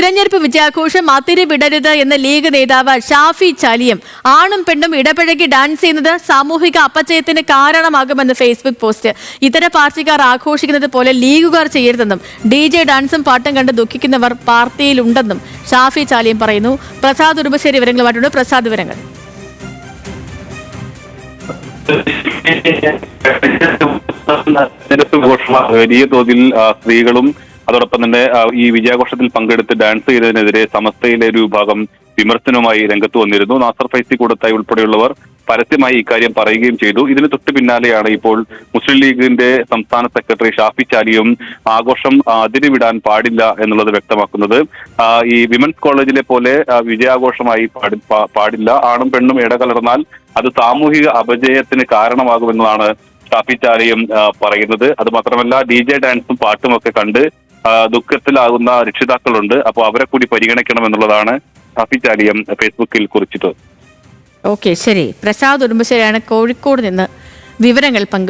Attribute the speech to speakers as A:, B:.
A: തിരഞ്ഞെടുപ്പ് വിജയാഘോഷം അതിരി വിടരുത് എന്ന ലീഗ് നേതാവ് ഷാഫി ചാലിയം ആണും പെണ്ണും ഇടപഴകി ഡാൻസ് ചെയ്യുന്നത് സാമൂഹിക അപചയത്തിന് കാരണമാകുമെന്ന് ഫേസ്ബുക്ക് പോസ്റ്റ്. ഇതര പാർട്ടിക്കാർ ആഘോഷിക്കുന്നത് പോലെ ലീഗുകാർ ചെയ്യരുതെന്നും ഡി ജെ ഡാൻസും പാട്ടും കണ്ട് ദുഃഖിക്കുന്നവർ പാർട്ടിയിലുണ്ടെന്നും ഷാഫി ചാലിയം പറയുന്നു. പ്രസാദ് ഉറുമശ്ശേരി വിവരങ്ങളുമായിട്ടുണ്ട്. പ്രസാദ് വിവരങ്ങൾ.
B: വലിയ തോതിൽ സ്ത്രീകളും അതോടൊപ്പം തന്നെ ഈ വിജയാഘോഷത്തിൽ പങ്കെടുത്ത് ഡാൻസ് ചെയ്തതിനെതിരെ സമസ്തയിലെ ഒരു വിഭാഗം വിമർശനവുമായി രംഗത്ത് വന്നിരുന്നു. നാസർ ഫൈസി കൂടത്തായി ഉൾപ്പെടെയുള്ളവർ പരസ്യമായി ഇക്കാര്യം പറയുകയും ചെയ്തു. ഇതിന് തൊട്ട് പിന്നാലെയാണ് ഇപ്പോൾ മുസ്ലിം ലീഗിന്റെ സംസ്ഥാന സെക്രട്ടറി ഷാഫി ചാലിയും ആഘോഷം അതിരിവിടാൻ പാടില്ല എന്നുള്ളത് വ്യക്തമാക്കുന്നത്. ഈ വിമൻസ് കോളേജിലെ പോലെ വിജയാഘോഷമായി പാടി- പാടില്ല. ആണും പെണ്ണും ഇടകലർന്നാൽ അത് സാമൂഹിക അപജയത്തിന് കാരണമാകുമെന്നതാണ് ഷാഫി ചാലിയും പറയുന്നത്. അത് മാത്രമല്ല ഡി ജെ ഡാൻസും പാട്ടുമൊക്കെ കണ്ട് ദുഃഖത്തിലാകുന്ന രക്ഷിതാക്കളുണ്ട്. അപ്പോൾ അവരെ കൂടി പരിഗണിക്കണം എന്നുള്ളതാണ് ഷാഫി ചാലിയം ഫേസ്ബുക്കിൽ കുറിച്ചിട്ട്
A: ഓക്കെ ശരി. പ്രസാദ് ഉടുമ്പശ്ശേരിയാണ് കോഴിക്കോട് നിന്ന് വിവരങ്ങൾ പങ്കു